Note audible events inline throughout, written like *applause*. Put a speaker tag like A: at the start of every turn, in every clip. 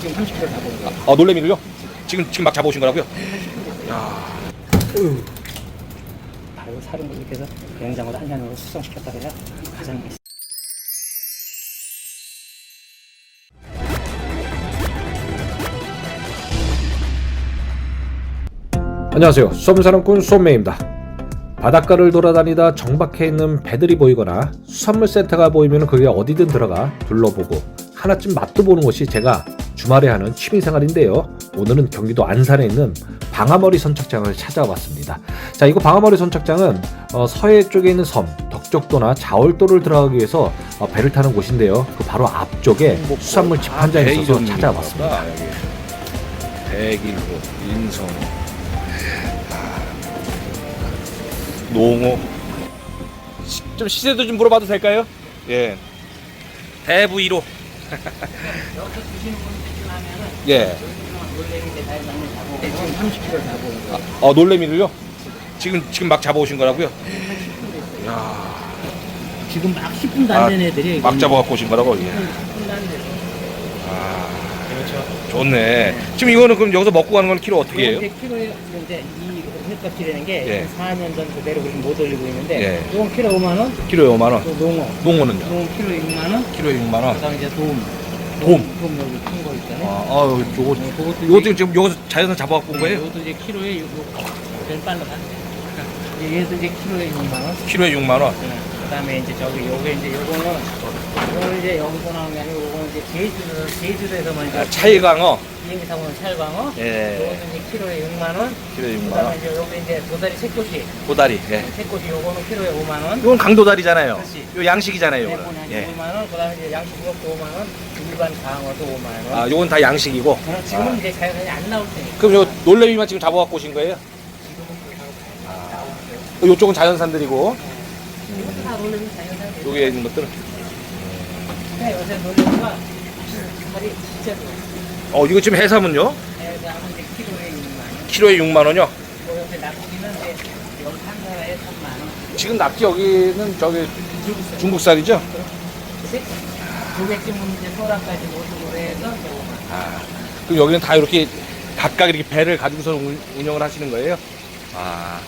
A: 지금 30kg 잡은 거.
B: 아 놀래미를요? 지금 지금 막 잡아오신 거라고요?
A: 바로 살은 걸 이렇게 해서 냉장고에 한 잔으로 숙성시켰다 그래야 가장 비싸.
C: 안녕하세요. 수산물사랑꾼 수원매입니다. 바닷가를 돌아다니다 정박해 있는 배들이 보이거나 수산물 센터가 보이면 그게 어디든 들어가 둘러보고 하나쯤 맛도 보는 것이 제가 주말에 하는 취미생활인데요. 오늘은 경기도 안산에 있는 방아머리 선착장을 찾아왔습니다. 자, 이거 방아머리 선착장은 어, 서해 쪽에 있는 섬 덕적도나 자월도를 들어가기 위해서 어, 배를 타는 곳인데요. 그 바로 앞쪽에 수산물 집판장이 있어서 찾아왔습니다.
B: 백일호, 인성, 아. 시- 좀 시세도 좀 물어봐도 될까요? 예. 대부 1호.
A: 여기서 드시는 분들 하면은
B: 예.
A: 놀래미인데 다 잡는 잡은 거. 지금 30kg 잡은 거.
B: 어 놀래미를요? 지금 지금 막 잡아오신 거라고요?
A: 지금 막 10분도 안된 애들이
B: 막 잡아갖고 오신 거라고? 예.
A: 10분도 안 돼.
B: 아, 좋네. 지금 이거는 그럼 여기서 먹고 가는 건 키로 어떻게 해요?
A: 이제 키로에 이제 이 횟값이라는 게
B: 예.
A: 4년 전 그대로 지금 못 올리고 있는데
B: 예.
A: 이건 키로 5만 원,
B: 키로에 5만 원.
A: 또 농어,
B: 농어는요?
A: 농어 키로 6만 원,
B: 키로에 6만 원.
A: 그다음에 이제 도움,
B: 돔.
A: 도움 여기 큰거 있잖아요.
B: 아, 아 요거
A: 어, 그것도
B: 요거
A: 이제-
B: 지금 여기서 자연산 잡아갖고 온 거예요?
A: 이것도 이제 키로에 요- 요- 제일 빨라 갔네. 이제 얘도 이제 키로에 6만 원.
B: 키로에 6만 원.
A: 그다음에 이제 저기 요게 이제 요거는 요거는 이제 여기서 나온 게 아니고 요거는 이제 제주도에서만 이제
B: 아, 차이강어.
A: 비행기 타고 오는 찰광어.
B: 예.
A: 요거는 이제 키로에 6만 원.
B: 키로에 6만
A: 그다음에
B: 원.
A: 이제 요게 이제 도다리 새꼬시.
B: 도다리. 예.
A: 새꼬시 요거는 키로에 5만 원.
B: 이건 강도다리잖아요.
A: 그렇지.
B: 요 양식이잖아요,
A: 네,
B: 요거는.
A: 한
B: 예.
A: 5만 원. 그다음에 이제 양식 그것도 5만 원. 일반 강어도 5만 원.
B: 아, 요건 다 양식이고.
A: 어, 지금은
B: 아.
A: 이제 자연산이 안 나올 테니까.
B: 그럼 요 놀래미만 지금 잡아갖고 오신 거예요? 어, 요쪽은 자연산들이고,
A: 이것도 다 놀래미 자연산.
B: 여기에 있는 것들은.
A: 네, 요새 놀래미가 살이 진짜 좋아.
B: 어, 이거 지금 해삼은요?
A: 네, 이제 키로에 6만 원.
B: 키로에 6만 원이요?
A: 뭐 옆에 낙지는 이제 여기 한 사람에 3만 원.
B: 지금 낙지 여기는 저기 중국산이죠?
A: 조개찜은 이제 소라까지 모두 해서 이제 5만 원.
B: 아, 그럼 여기는 다 이렇게 각각 이렇게 배를 가지고서 운- 운영을 하시는 거예요? 아,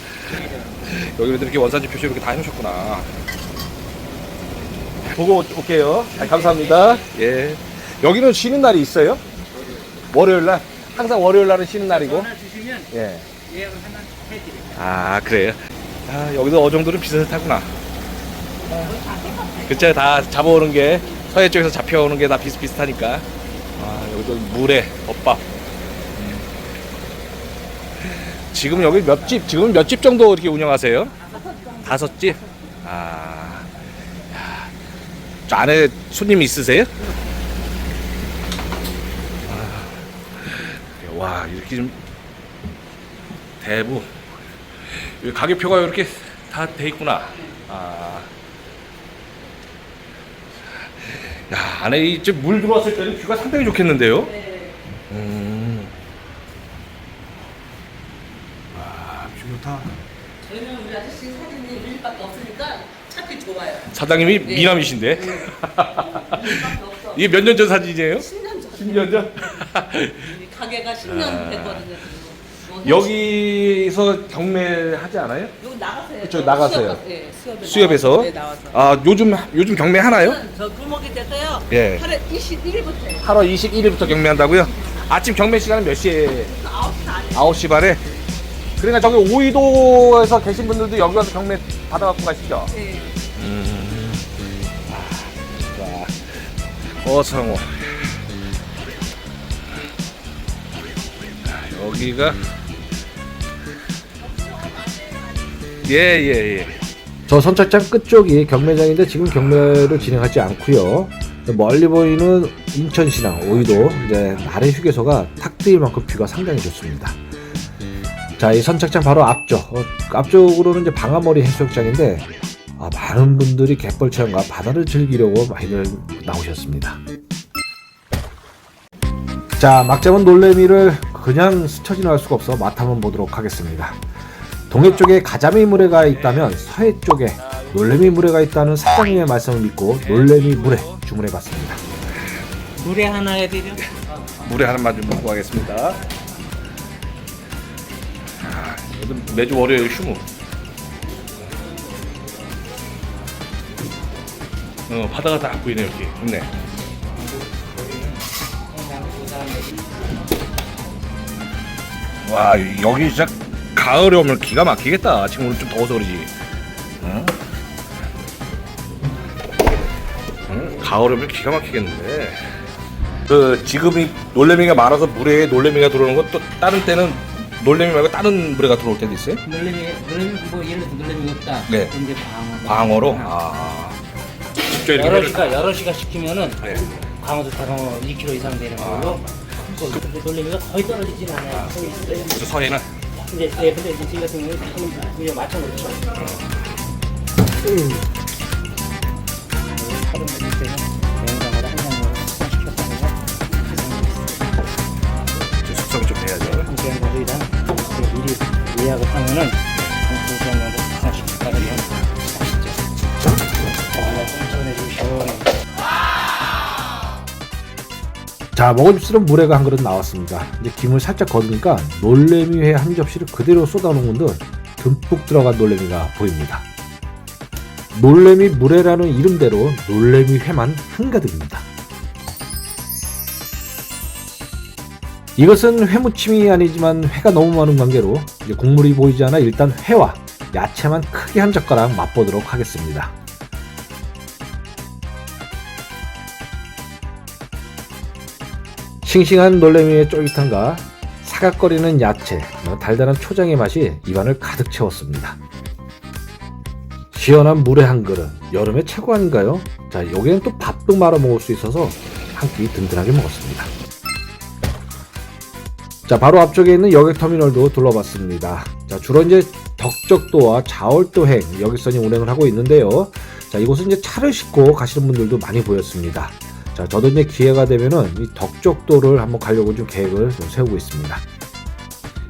B: 여기는 이렇게 원산지 표시 이렇게 다 해놓으셨구나. 보고 올게요. 아, 감사합니다. 예. 여기는 쉬는 날이 있어요? 월요일 날? 항상 월요일 날은 쉬는 날이고.
A: 전화 주시면
B: 예.
A: 예약을 하나 해드릴게요.
B: 아, 그래요? 아, 여기도 어종들은 비슷하구나. 그쵸, 다 잡아오는 게, 서해 쪽에서 잡혀오는 게 다 비슷비슷하니까. 아, 여기도 물에, 덮밥. 음. 지금 여기 몇 집, 지금 몇 집 정도 이렇게 운영하세요? 다섯 집? 아, 야, 저 안에 손님 있으세요? 와, 이렇게 좀, 대부. 여기 가격표가 이렇게 다 돼 있구나. 아. 야, 안에 이물 들어왔을 때는 뷰가 상당히 좋겠는데요? 음. 아, 뷰 좋다.
D: 저희는 우리 아저씨 사진이 밀밖에 없으니까 찾기 좋아요.
B: 사장님이
D: 네.
B: 미남이신데.
D: 없어.
B: 이게 몇 년 전 사진이에요?
D: 10년 전.
B: 10년 전? *laughs*
D: 가게가 10년
B: 아.
D: 됐거든요. 뭐
B: 여기서 경매하지 않아요?
D: 여기 나가세요.
B: 그쵸, 나가세요.
D: 수협, 네, 수협에
B: 수협에서?
D: 나와서, 네, 나와서.
B: 아, 요즘, 요즘 경매 하나요?
D: 저 굴목이 됐어요.
B: 예.
D: 8월 21일부터요.
B: 8월 21일부터 경매한다고요? 아침 경매 시간은 몇 시에?
D: 9시 안에.
B: 9시 반에? 그러니까 저기 오이도에서 계신 분들도 여기 와서 경매 받아갖고 가시죠?
D: 네.
B: 자, 어성호. 여기가 예, 예, 예.
C: 저 선착장 끝쪽이 경매장인데 지금 경매를 진행하지 않고요. 멀리 보이는 인천시랑 오이도 이제 나래 휴게소가 탁 트일 만큼 뷰가 상당히 좋습니다. 자, 이 선착장 바로 앞쪽, 어, 앞쪽으로는 이제 방아머리 해수욕장인데 아, 많은 분들이 갯벌 체험과 바다를 즐기려고 많이들 나오셨습니다. 자, 막 잡은 놀래미를 그냥 스쳐 지나갈 수가 없어 맛 한번 보도록 하겠습니다. 동해 쪽에 가자미 물회가 있다면 서해 쪽에 놀래미 물회가 있다는 사장님의 말씀을 믿고 놀래미 물회 주문해봤습니다.
A: 노래 하나 해드려?
B: 하는 맛좀 먹고 가겠습니다. 아, 요즘 매주 월요일 휴무. 어, 바다가 딱 보이네 여기. 좋네. 와 여기 진짜 가을에 오면 기가 막히겠다. 지금 오늘 좀 더워서 그러지. 응? 응? 가을에 오면 기가 막히겠는데. 그 지금이 놀래미가 많아서 물에 놀래미가 들어오는 건 또 다른 때는 놀래미 말고 다른 물에가 들어올 때도 있어요?
A: 놀래미, 놀래미, 뭐 예를 들어 놀래미가 없다.
B: 네.
A: 그럼 이제 방어.
B: 방어로. 아. 직접 이렇게
A: 여러
B: 배를-
A: 시가 여러 시가 시키면은
B: 네.
A: 강어도 다방어 2kg 이상 되는 걸로. 그 근데 놀래미가 거의 떨어지진 않아요. 있어요.
B: 그 서해는
A: 근데 네, 근데 이제 지금 같은 경우는 그냥 맞춰놓죠. 하루 때는
B: 좀 숙성이 좀 돼야죠.
A: 함께 한 거리랑 미리 예약을 하면은
C: 자 먹을수록 물회가 한 그릇 나왔습니다. 이제 김을 살짝 거두니까 놀래미회 한 접시를 그대로 쏟아놓은 건데 듬뿍 들어간 놀래미가 보입니다. 놀래미 물회라는 이름대로 놀래미 회만 한가득입니다. 이것은 회무침이 아니지만 회가 너무 많은 관계로 국물이 보이지 않아 일단 회와 야채만 크게 한 젓가락 맛보도록 하겠습니다. 싱싱한 놀래미의 쫄깃함과 사각거리는 야채, 뭐 달달한 초장의 맛이 입안을 가득 채웠습니다. 시원한 물에 한 그릇, 여름에 최고 아닌가요? 자, 여기는 또 밥도 말아 먹을 수 있어서 한 끼 든든하게 먹었습니다. 자, 바로 앞쪽에 있는 여객터미널도 둘러봤습니다. 자, 주로 이제 덕적도와 자월도행 여객선이 운행을 하고 있는데요. 자, 이곳은 이제 차를 싣고 가시는 분들도 많이 보였습니다. 자, 저도 이제 기회가 되면은 이 덕적도를 한번 가려고 좀 계획을 좀 세우고 있습니다.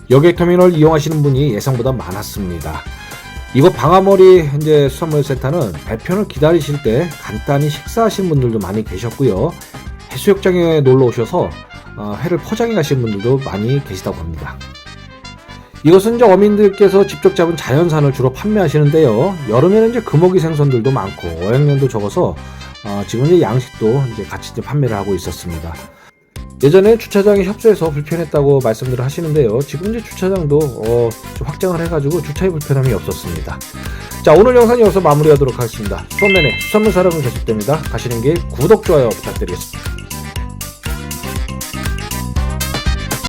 C: 여객터미널 이용하시는 분이 예상보다 많았습니다. 이곳 방아머리 이제 수산물 센터는 배편을 기다리실 때 간단히 식사하시는 분들도 많이 계셨고요. 해수욕장에 놀러 오셔서 어, 회를 포장해 가시는 분들도 많이 계시다고 합니다. 이것은 이제 어민들께서 직접 잡은 자연산을 주로 판매하시는데요. 여름에는 이제 금어기 생선들도 많고 어획량도 적어서 어, 지금 이제 양식도 이제 같이 이제 판매를 하고 있었습니다. 예전에 주차장이 협소해서 불편했다고 말씀들을 하시는데요. 지금 이제 주차장도 어, 좀 확장을 해가지고 주차에 불편함이 없었습니다. 자 오늘 영상 여기서 마무리하도록 하겠습니다. 수원맨의 수산물 사랑은 계속됩니다. 가시는 길 구독 좋아요 부탁드리겠습니다.